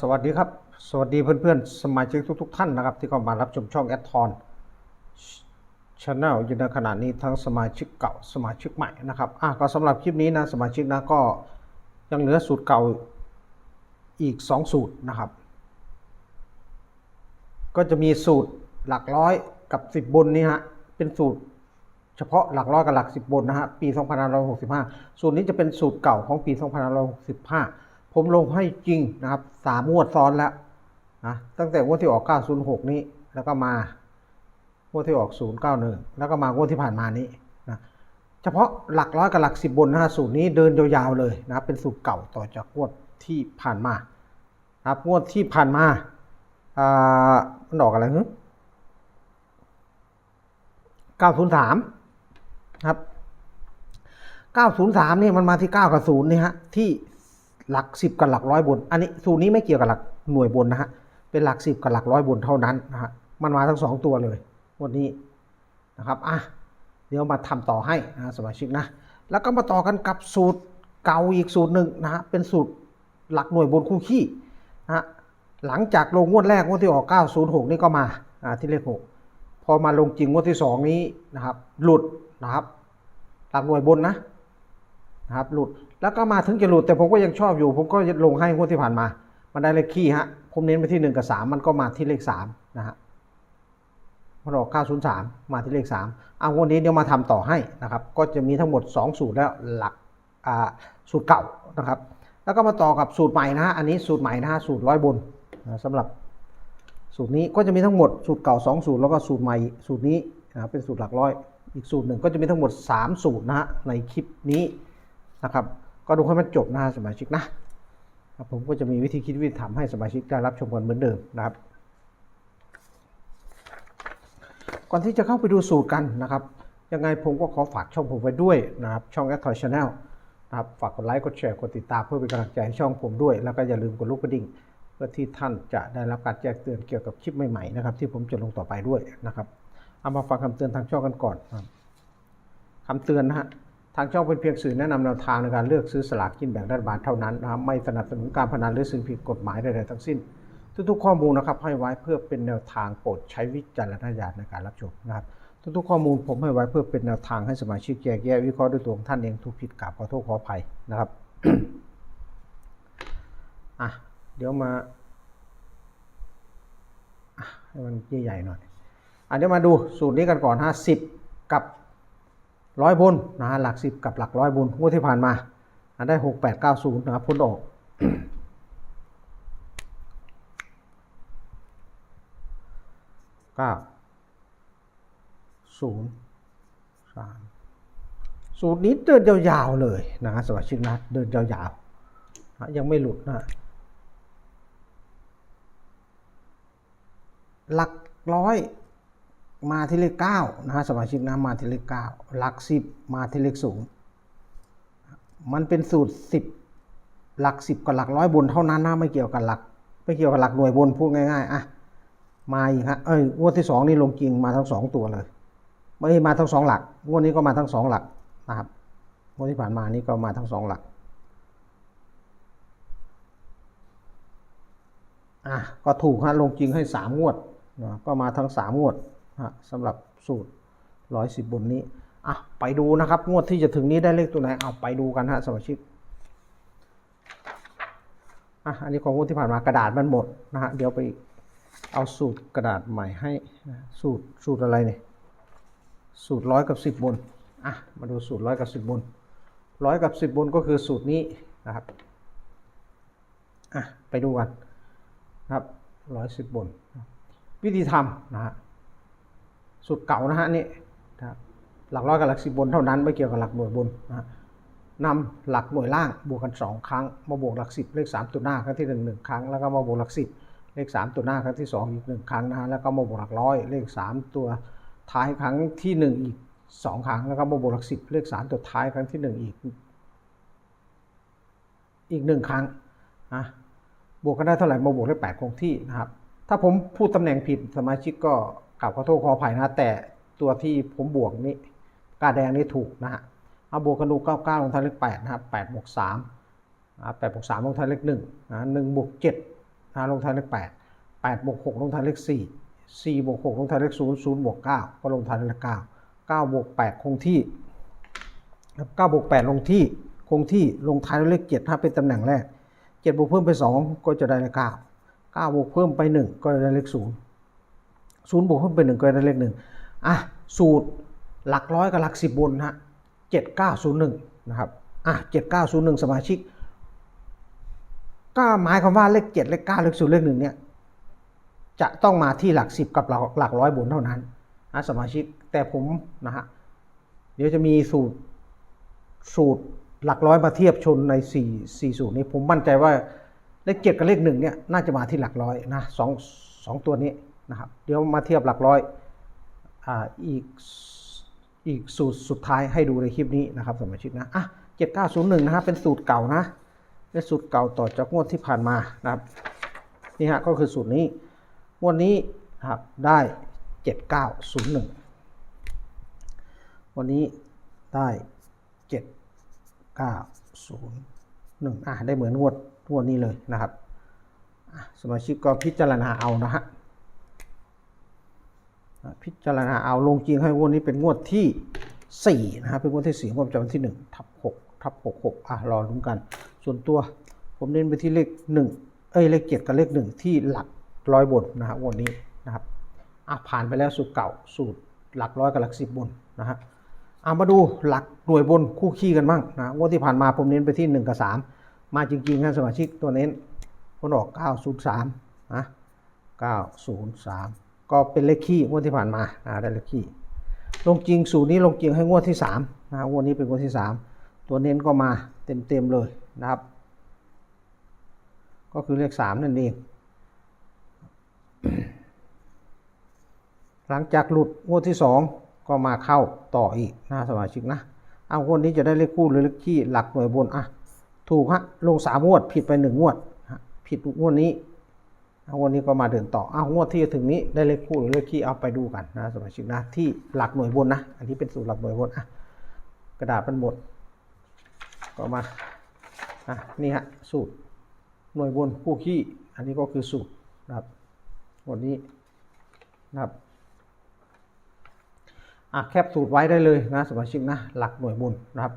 สวัสดีครับ สวัสดีเพื่อนๆ สมาชิกทุก ๆ ท่านนะครับ ที่เข้ามารับชมช่องแอดทอนช anel อยู่ในขณะนี้ทั้งสมาชิกเก่าสมาชิกใหม่นะครับอะก็สำหรับคลิปนี้นะสมาชิกนะก็ยังเหลือสูตรเก่าอีก 2 สูตรนะครับ ก็จะมีสูตรหลักร้อยกับ 10 บนนี่ฮะเป็นสูตรเฉพาะหลักร้อยกับหลักสิบบนนะฮะปี 2565 สูตรนี้จะเป็นสูตรเก่าของปี 2565 ผมลงให้จริงนะครับสามงวดซ้อนแล้วนะตั้งแต่งวดที่ออก 906 นี้ แล้วก็มางวดที่ออก 091 แล้วก็มางวดที่ผ่านมานี้นะเฉพาะหลักร้อยกับหลักสิบบนนะฮะสูตรนี้เดินยาวๆเลยนะครับเป็นสูตรเก่าต่อจากงวดที่ผ่านมาครับงวดที่ผ่านมาอ่ามันออกอะไรฮึ903 ครับ 903 นี่มันมาที่ 9 กับ0นี่ฮะที่ หลัก 10 กับหลักร้อยบน อันนี้สูตรนี้ไม่เกี่ยวกับหลักหน่วยบนนะฮะ เป็นหลัก 10 กับหลักร้อยบนเท่านั้นนะฮะ มันมาทั้ง 2 ตัวเลยวันนี้นะครับอะเดี๋ยวมาทำต่อให้นะสมาชิกนะ แล้วก็มาต่อกันกับสูตรเก่าอีกสูตรหนึ่งนะฮะ เป็นสูตรหลักหน่วยบนคู่ขี้นะฮะ หลังจากลงงวดแรกงวดที่ออก 906 นี่ก็มาอ่าที่เลข 6 พอมาลงจริงงวดที่ 2 นี้นะครับ หลุดนะครับ หลักหน่วยบนนะ นะครับหลุดแล้วก็มาถึงจะหลุดแต่ผมก็ยังชอบอยู่ ผมก็ลงให้งวดที่ผ่านมา มันได้เลขขี้ฮะผมเน้นไปที่ 1 กับ 3 มันก็มาที่เลข3นะฮะมันออก903 มาที่เลข 3เอางวดนี้เดี๋ยวมาทำต่อให้นะครับ ก็จะมีทั้งหมด 2 สูตรแล้วหลักสูตรเก่านะครับ แล้วก็มาต่อกับสูตรใหม่นะฮะอันนี้สูตรใหม่นะฮะสูตรร้อยบนนะสำหรับสูตรนี้ก็จะมีทั้งหมดสูตรเก่า 2 สูตรแล้วก็สูตรใหม่สูตรนี้นะเป็นสูตรหลักร้อย อีกสูตรหนึ่งก็จะมีทั้งหมด 3 สูตรนะฮะในคลิปนี้ นะครับ ก็ดูให้มันจบนะฮะสมาชิกนะครับผมก็จะมีวิธีคิดวิธีทำให้สมาชิกได้รับชมกันเหมือนเดิมนะครับ ก่อนที่จะเข้าไปดูสูตรกันนะครับ ยังไงผมก็ขอฝากช่องผมไว้ด้วยนะครับ ช่อง a d t o y Channel นะครับฝากกดไลค์กดแชร์กดติดตามเพื่อเป็นกำลังใจให้ช่องผมด้วย แล้วก็อย่าลืมกดลูกกระดิ่งเพื่อที่ท่านจะได้รับการแจ้งเตือนเกี่ยวกับคลิปใหม่ๆนะครับ ที่ผมจะลงต่อไปด้วยนะครับเอามาฟังคำเตือนทางช่องกันก่อนครับคำเตือนนะฮะ ทางช่องเป็นเพียงสื่อแนะนำแนวทางในการเลือกซื้อสลากกินแบ่งรัฐบาลเท่านั้นนะครับไม่สนับสนุนการพนันหรือสิ่งผิดกฎหมายใดๆทั้งสิ้น ทุกๆข้อมูลนะครับให้ไว้เพื่อเป็นแนวทางโปรดใช้วิจารณญาณในการรับชมนะครับทุกๆข้อมูลผมให้ไว้เพื่อเป็นแนวทางให้สมาชิกแยกแยะวิเคราะห์ด้วยตัวของท่านเองทุกผิดกราบขอโทษขออภัยนะครับอะเดี๋ยวมาให้มันใหญ่ๆหน่อยอะเดี๋ยวมาดูสูตรนี้กันก่อนฮะสิบกับ ร้อยบนนะฮะหลักสิบกับหลักร้อยบนงวดที่ผ่านมาอะได้หกแปดเก้าศูนย์นะครับพ้นออกเก้าศูนย์สามสูตรนี้เดินยาวๆเลยนะสมาชิกนะเดินยาวๆนะยังไม่หลุดนะหลักร้อย มาที่เลขเก้านะฮะสมาชิกนะมาที่เลขเก้าหลักสิบมาที่เลขศูนย์มันเป็นสูตรสิบหลักสิบกับหลักร้อยบนเท่านั้นนะไม่เกี่ยวกับหลัก ไม่เกี่ยวกับหลักหน่วยบนพูดง่ายๆอะมาอีกฮะเอ้ยงวดที่สองนี่ลงจริงมาทั้งสองตัวเลยไม่มาทั้งสองหลักงวดนี้ก็มาทั้งสองหลักนะครับงวดที่ผ่านมานี่ก็มาทั้งสองหลักอะก็ถูกฮะลงจริงให้สามงวดนะก็มาทั้งสามงวด ฮะสำหรับสูตรร้อยสิบบนนี้ อะ ไปดูนะครับ งวดที่จะถึงนี้ได้เลขตัวไหน เอาไปดูกันฮะสมาชิก อะ อันนี้ของงวดที่ผ่านมากระดาษมันหมดนะฮะ เดี๋ยวไปเอาสูตรกระดาษใหม่ให้ สูตรสูตรอะไรเนี่ยสูตรร้อยกับสิบบน อะ มาดูสูตรร้อยกับสิบบนร้อยกับสิบบนก็คือสูตรนี้นะครับ อะ ไปดูกันนะครับร้อยสิบบน วิธีทำนะฮะ สูตรเก่านะฮะนี่นะหลักร้อยกับหลักสิบบนเท่านั้นไม่เกี่ยวกับหลักหน่วยบนนะฮะนำหลักหน่วยล่างบวกกันสองครั้ง มาบวกหลักสิบเลขสามตัวหน้าครั้งที่หนึ่งหนึ่งครั้งแล้วก็มาบวกหลักสิบเลขสามตัวหน้าครั้งที่สองอีกหนึ่งครั้งนะฮะแล้วก็มาบวกหลักร้อยเลขสามตัวท้ายครั้งที่หนึ่งอีกสองครั้งแล้วก็มาบวกหลักสิบเลขสามตัวท้ายครั้งที่หนึ่งอีก อีกหนึ่งครั้งนะบวกกันได้เท่าไหร่มาบวกเลขแปดคงที่นะครับถ้าผมพูดตำแหน่งผิดสมาชิกก็ กลับขอโทษขออภัยนะ แต่ตัวที่ผมบวกนี้กาแดงนี่ถูกนะฮะเอาบวกกันดูเก้าเก้าลงท้ายเลขแปดนะครับแปดบวกสามแปดบวกสามลงท้ายเลขหนึ่งนะหนึ่งบวกเจ็ดนะลงท้ายเลขแปดแปดบวกหกลงท้ายเลขสี่สี่บวกหกลงท้ายเลขศูนย์ศูนย์บวกเก้าก็ลงท้ายเลขเก้าเก้าบวกแปดคงที่เก้าบวกแปดลงที่คงที่ลงท้ายด้วยเลขเจ็ดถ้าเป็นตำแหน่งแรกเจ็ดบวกเพิ่มไปสองก็จะได้เลขเก้าเก้าบวกเพิ่มไปหนึ่งก็จะได้เลขศูนย์ ศูนย์บวกเพิ่มไปหนึ่งก็จะได้เลขหนึ่งอะสูตรหลักร้อยกับหลักสิบบนฮะเจ็ดเก้าศูนย์หนึ่งนะครับอะเจ็ดเก้าศูนย์หนึ่งสมาชิก ก็หมายความว่าเลขเจ็ดเลขเก้าเลขศูนย์เลขหนึ่งเนี่ยจะต้องมาที่หลักสิบกับหลักหลักร้อยบนเท่านั้นนะสมาชิกแต่ผมนะฮะเดี๋ยวจะมีสูตรสูตรหลักร้อยมาเทียบชนในสี่สี่สูตรนี้ผมมั่นใจว่าเลขเจ็ดกับเลขหนึ่งเนี่ยน่าจะมาที่หลักร้อยนะสองสองตัวนี้ นะครับเดี๋ยวมาเทียบหลักร้อยออีกอีกสูตรสุดท้ายให้ดูในคลิปนี้นะครับสมาชิกนะอะเจ็ดเก้าศูนย์หนึ่งนะครับเป็นสูตรเก่านะเป็นสูตรเก่าต่อจากงวดที่ผ่านมานะครับนี่ฮะก็คือสูตรนี้งวดนี้นะครับได้7901วันนี้ได้7901อะได้เหมือนงวดงวดนี้เลยนะครับสมาชิกก็พิจารณาเอานะฮะ พิจารณาเอาลงจริงให้งวดนี้เป็นงวดที่ 4 นะครับ เป็นงวดที่ 4 งวดประจำวันที่1ทับ6ทับ66อะรอลุ้นกัน ส่วนตัวผมเน้นไปที่เลข 1 เอ้ยเลข 7 กับเลข 1 ที่หลักร้อยบนนะครับงวดนี้นะครับอะผ่านไปแล้วสูตรเก่าสูตรหลักร้อยกับหลัก10บบนนะฮะเอะมาดูหลักหน่วยบนคู่ขี้กันบ้างนะงวดที่ผ่านมาผมเน้นไปที่ 1 กับ 3 มาจริงๆนะสมาชิกตัวเน้นผลออก 903นะ903 ก็เป็นเลขขี้งวดที่ผ่านมาอ่าได้เลขขี้ลงจริงสูตรนี้ลงจริงให้งวดที่3นะงวดนี้เป็นงวดที่ 3 ตัวเน้นก็มาเต็มๆเลยนะครับ ก็คือเลข3นั่นเอง หลังจากหลุดงวดที่ 2 ก็มาเข้าต่ออีกนะสมาชิกนะเอางวดนี้จะได้เลขคู่หรือเลขขี้หลักหน่วยบนอะถูกฮะลงสามงวดผิดไปหนึ่งงวด ผิดงวดนี้ วดนี้ก็มาเดินต่อเอาวงวดที่จะถึงนี้ได้เลขคู่หรือเลขขี้เอาไปดูกันนะสมาชิกนะที่หลักหน่วยบนนะ อันนี้เป็นสูตรหลักหน่วยบนอะกระดาษมันหมด ก็มาอะนี่ฮะสูตรหน่วยบนคู่ขี้อันนี้ก็คือสูตรนะครับวันนี้นะครับอะแคปสูตรไว้ได้เลยนะสมาชิกนะหลักหน่วยบนนะครับ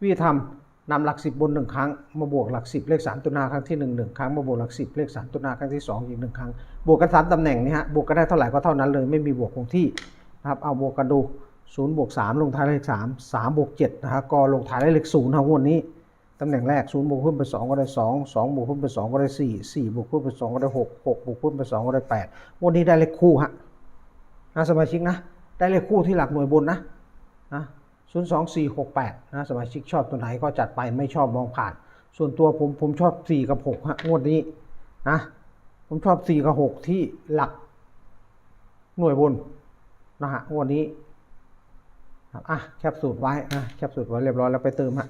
วิธีทำ นำหลักสิบบนหนึ่งครั้งมาบวกหลักสิบเลขสามตัวหน้าครั้งที่หนึ่งหนึ่งครั้งมาบวกหลักสิบเลขสามตัวหน้าครั้งที่สองอีกหนึ่งครั้งบวกกันสามตำแหน่งนี่ฮะบวกกันได้เท่าไหร่ก็เท่านั้นเลยไม่มีบวกคงที่นะครับเอาบวกกันดูศูนย์บวกสามลงท้ายเลขสามสามบวกเจ็ดนะฮะก็ลงท้ายเลขศูนย์นะงวดนี้ตำแหน่งแรกศูนย์บวกเพิ่มไปสองก็ได้สองสองบวกเพิ่มไปสองก็ได้สี่สี่บวกเพิ่มไปสองก็ได้หกหกบวกเพิ่มไปสองก็ได้แปดวันนี้ได้เลขคู่ฮะนะสมาชิกนะได้เลขคู่ที่หลักหน่วยบนนะ นะศูนย์สองสี่หกแปดนะสมาชิกชอบตัวไหนก็จัดไปไม่ชอบมองผ่าน ส่วนตัวผมผมชอบสี่กับหกฮะงวดนี้นะผมชอบสี่กับหกที่หลักหน่วยบนนะฮะงวดนี้อะแคปสูตรไว้นะแคปสูตรไว้เรียบร้อยแล้วไปเติมฮะ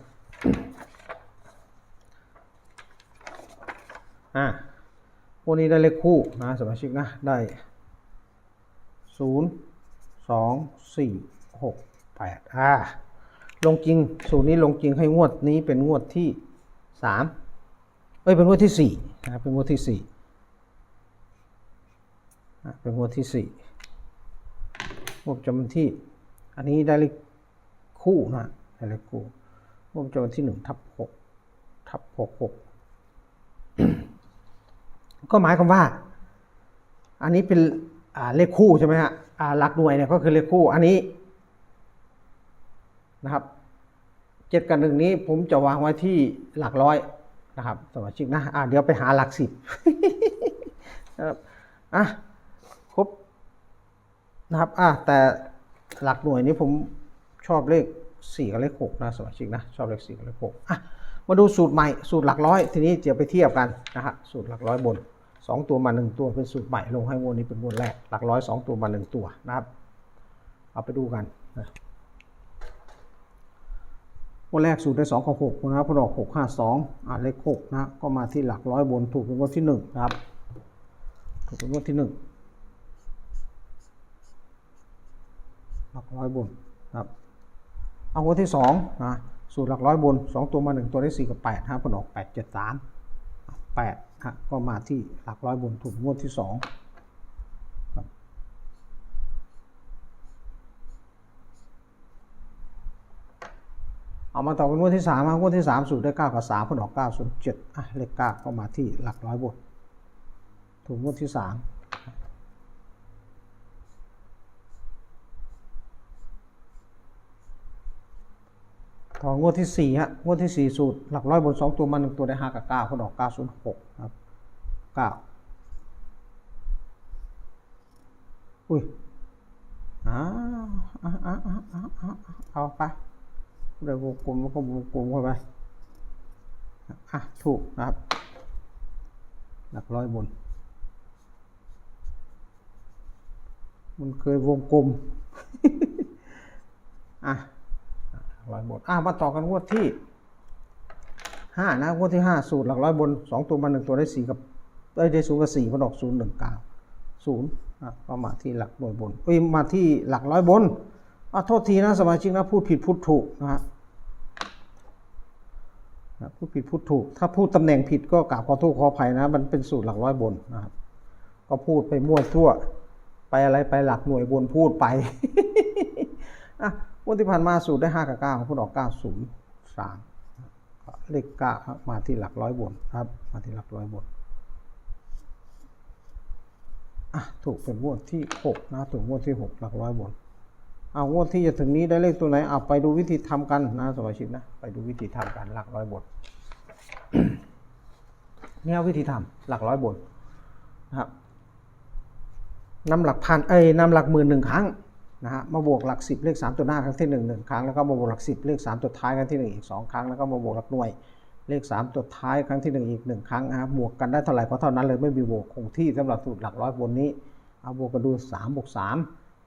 อะวันนี้ได้เลขคู่นะสมาชิกนะได้ศูนย์สองสี่หก แปดอ่าลงจริง สูตรนี้ลงจริงให้งวดนี้เป็นงวดที่สามเอ้ยเป็นงวดที่สี่นะเป็นงวดที่สี่เป็นงวดที่สี่งวดจำที่ อันนี้ได้เลขคู่นะได้เลขคู่งวดจำที่หนึ่งทับหกทับหกหกก็หมายความว่า อันนี้เป็นเลขคู่ใช่ไหมฮะอาหลักหน่วยเนี่ยก็คือเลขคู่ อันนี้ นะครับเจ็ดกับหนึ่งนี้ผมจะวางไว้ที่หลักร้อยนะครับสมาชิกนะอ่าเดี๋ยวไปหาหลักสิบนะครับอะครบนะครับอะแต่หลักหน่วยนี้ผมชอบเลขสี่กับเลขหกนะสมาชิกนะชอบเลขสี่กับเลขหกอะมาดูสูตรใหม่สูตรหลักร้อย ทีนี้จะไปเทียบกันนะฮะสูตรหลักร้อยบนสองตัวมาหนึ่งตัวเป็นสูตรใหม่ลงให้งวดนี้เป็นงวดแรกหลักร้อยสองตัวมาหนึ่งตัวนะครับ เอาไปดูกันนะ วันแรกสูตรได้2กับ6นะครับพอดอก6 5 2อ่าเลข6นะก็มาที่หลักร้อยบนถูกเป็นงวดที่1นะครับถูกเป็นงวดที่ 1 หลักร้อยบนครับเอางวดที่2นะสูตรหลักร้อยบน 2 ตัวมา 1 ตัวได้ 4 กับ8ฮะผลออก 8 7 3 8ฮะก็มาที่หลักร้อยบนถูกงวดที่ 2 เอามาต่อกันงวดที่สามงวดที่สามสูตรได้เก้ากับสามผลออกเก้าส่วนเจ็ดอะเลขเก้าก็มาที่หลักร้อยบนถูกงวดที่สามต่องวดที่สี่ฮะงวดที่สี่สูตรหลักร้อยบนสองตัวมาหนึ่งตัวได้ห้ากับเก้าคนออกเก้าศูนย์หกครับเก้าอุ้ยอ้าอ้าอ้าอ้าอ้าวอ้าวเอาไป เดี๋ยวงกลมแล้วก็วงกลมเข้าไปอะถูกนะครับ หลักร้อยบน มันเคยวงกลม อะร้อยบน อะมาต่อกันงวดที่ห้านะงวดที่ห้าสูตรหลักร้อยบนสองตัวมาหนึ่งตัวได้สี่กับได้ได้ศูนย์กับสี่มันออกศูนย์หนึ่งเก้าศูนย์อะก็มาที่หลักหน่วยบนเอ้ยมาที่หลักร้อยบน อะโทษทีนะสมาชิกนะพูดผิดพูดถูกนะฮะพูดผิดพูดถูก ถ้าพูดตำแหน่งผิดก็กราบขอโทษขออภัยนะ มันเป็นสูตรหลักร้อยบนนะครับ ก็พูดไปมั่วทั่ว ไปอะไรไปหลักหน่วยบนพูดไปอะงวดที่ผ่านมาสูตรได้ห้ากับเก้าพูดออกเก้าศูนย์สามเลขเก้ามาที่หลักร้อยบนครับ มาที่หลักร้อยบนอะถูกเป็นงวดที่หกนะถูกงวดที่หกหลักร้อยบน เอางวดที่จะถึงนี้ได้เลขตัวไหนเอาไปดูวิธีทำกันนะสมาชิกนะไปดูวิธีทำกันหลักร้อยบนเนี่ยวิธีทำหลักร้อยบนนะครับนำหลักพันเอ้ยนำหลักหมื่นหนึ่งครั้งนะฮะมาบวกหลักสิบเลขสามตัวหน้าครั้งที่หนึ่งหนึ่งครั้งแล้วก็มาบวกหลักสิบเลขสามตัวท้ายครั้งที่หนึ่งอีกสองครั้งแล้วก็มาบวกหลักหน่วยเลขสามตัวท้ายครั้งที่หนึ่งอีกหนึ่งครั้งนะครับบวกกันได้เท่าไหร่ก็เท่านั้นเลยไม่มีบวกคงที่สำหรับสูตรหลักร้อยบนนี้เอาบวกกันดูสามบวกสาม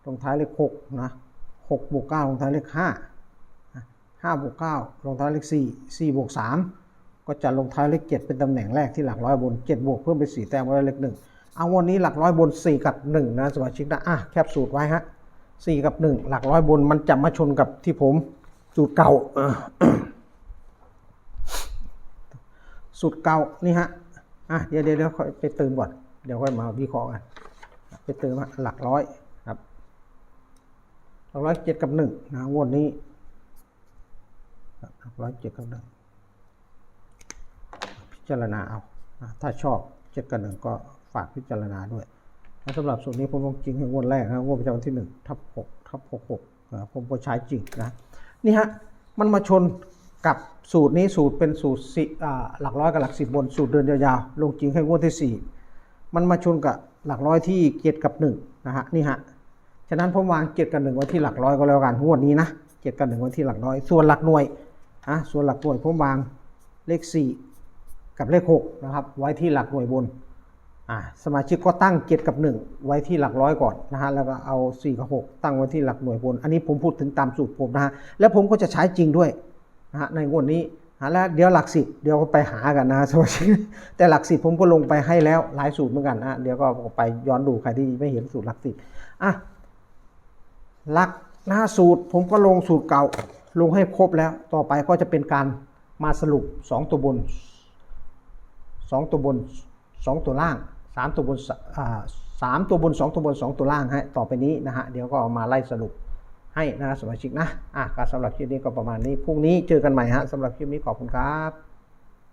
ลงท้ายเลขหกนะ หกบวกเก้าลงท้ายเลขห้าห้าบวกเก้าลงท้ายเลขสี่สี่บวกสามก็จะลงท้ายเลขเจ็ดเป็นตำแหน่งแรกที่หลักร้อยบนเจ็ดบวกเพิ่มเป็นสี่แต้มก็ได้เลขหนึ่งเอาวันนี้หลักร้อยบน4กับ1นะสมาชิกนะอะแคปสูตรไว้ฮะ4กับ1หลักร้อยบนมันจะมาชนกับที่ผมสูตรเก่าสูตรเก่านี่ฮะอะเดี๋ยวเดี๋ยวเดี๋ยวค่อยไปเติมก่อนเดี๋ยวค่อยมาวิเคราะห์กันไปเติมฮะหลักร้อย กร้อยเจ็ดกับหนึ่งนะงวดนี้หกร้อยเจ็ดกับหนึ่งพิจารณาเอาถ้าชอบเจ็ดกับหนึ่งก็ฝากพิจารณาด้วยและสำหรับสูตรนี้ผมลงจริงให้งวดแรกนะงวดประจำวันที่หนึ่งทับหกทับหกหกผมก็ใช้จริงนะนี่ฮะมันมาชนกับสูตรนี้สูตรเป็นสูตรสิหลักร้อยกับหลักสิบบนสูตรเดินยาวๆลงจริงให้งวดที่สี่มันมาชนกับหลักร้อยที่เจ็ดกับหนึ่งนะฮะนี่ฮะ ฉะนั้นผมวางเจ็ดกับหนึ่งไว้ที่หลักร้อยก็แล้วกันงวดนี้นะเจ็ดกับหนึ่งไว้ที่หลักร้อย ส่วนหลักหน่วยอะส่วนหลักหน่วยผมวางเลขสี่กับเลขหกนะครับไว้ที่หลักหน่วยบนอ่าสมาชิกก็ตั้ง7กับ1ไว้ที่หลักร้อยก่อนนะฮะแล้วก็เอา4กับ6ตั้งไว้ที่หลักหน่วยบน อันนี้ผมพูดถึงตามสูตรผมนะฮะแล้วผมก็จะใช้จริงด้วยนะฮะในงวดนี้แล้วเดี๋ยวหลักสิบเดี๋ยวก็ไปหากันนะสมาชิกแต่หลักสิบผมก็ลงไปให้แล้วหลายสูตรเหมือนกันนะเดี๋ยวก็ไปย้อนดูใครที่ไม่เห็นสูตรหลักสิบอะ ลักหน้าสูตร ผมก็ลงสูตรเก่า ลงให้ครบแล้ว ต่อไปก็จะเป็นการมาสรุป 2 ตัวบนสองตัวบนสองตัวล่างสามตัวบนสามตัวบนสองตัวบนสองตัวล่างฮะต่อไปนี้นะฮะเดี๋ยวก็เอามาไล่สรุปให้นะสมาชิกนะอะก็สำหรับคลิปนี้ก็ประมาณนี้พรุ่งนี้เจอกันใหม่ฮะสำหรับคลิปนี้ขอบคุณครับ